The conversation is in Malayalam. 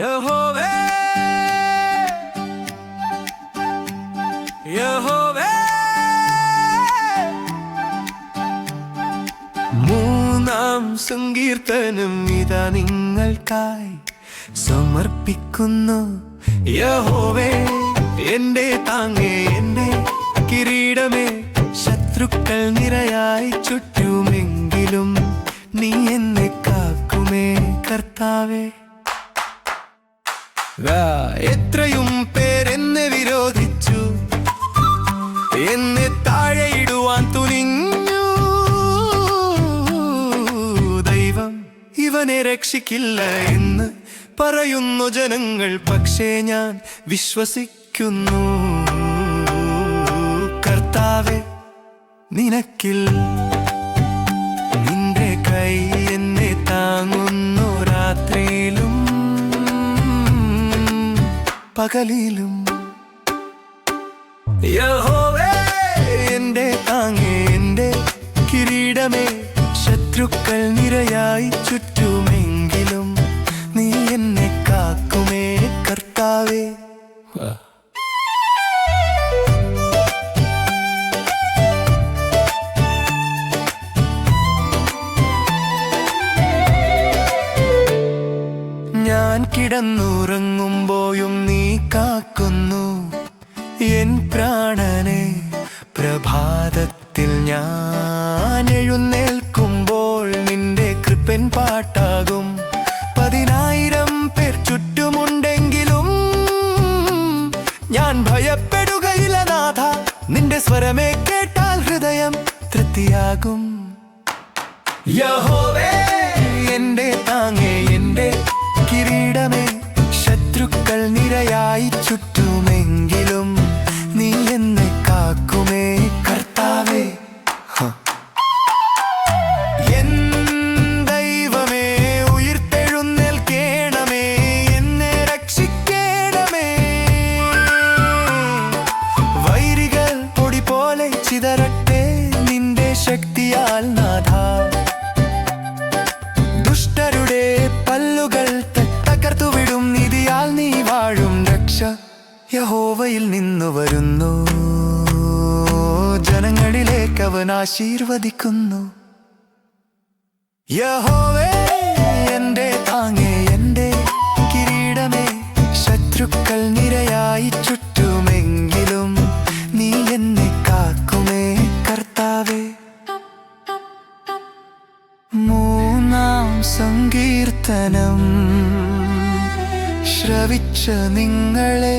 യഹോവേ യഹോവേ മൂന്നാം സങ്കീർത്തനം ഇതാ നിങ്ങൾക്കായി സമർപ്പിക്കുന്നു. യഹോവേ എന്റെ താങ്ങേ എന്റെ കിരീടമേ ശത്രുക്കൾ നിരയായി ചുറ്റുമെങ്കിലും നീ എന്നെ കാക്കുമേ കർത്താവേ. എത്രയും പേരെന്നെ വിരോധിച്ചു. എന്നെ താഴെയിടുവാൻ തുനിഞ്ഞു. ദൈവം ഇവനെ രക്ഷിക്കില്ല എന്ന് പറയുന്നു ജനങ്ങൾ. പക്ഷേ ഞാൻ വിശ്വസിക്കുന്നു. കർത്താവെ നിനക്കിൽ പകലിലും യഹോവേ എന്റെ താങ്ങേ എന്റെ കിരീടമേ ശത്രുക്കൾ നിരയായി ചുറ്റുമെങ്കിലും നീ എന്നെ കാക്കുമേ കർത്താവേ. കിടന്നുറങ്ങുമ്പോഴും നീ കാക്കുന്നു. എൻ പ്രാണനെ പ്രഭാതത്തിൽ ഞാൻ എഴുന്നേൽക്കുമ്പോൾ നിന്റെ കൃപ്പൻ പാട്ടാകും. പതിനായിരം പേർ ചുറ്റുമുണ്ടെങ്കിലും ഞാൻ ഭയപ്പെടുകയില്ല നാഥ. നിന്റെ സ്വരമേ കേട്ടാൽ ഹൃദയം തൃപ്തിയാകും. യഹോവേ ശത്രുക്കൾ നിരയായി ചുറ്റുമെങ്കിലും നീ എന്നെ കാക്കുമേ. യഹോവയിൽ നിന്നു വരുന്നു. ജനങ്ങളിലേക്ക് അവൻ ആശീർവദിക്കുന്നു. യഹോവേ എന്റെ താങ്ങേ എന്റെ കിരീടമേ ശത്രുക്കൾ നിരയായി ചുറ്റുമെങ്കിലും നീ എന്നെ കാക്കുമേ കർത്താവേ. മൂന്നാം സങ്കീർത്തനം ശ്രവിച്ച നിങ്ങളെ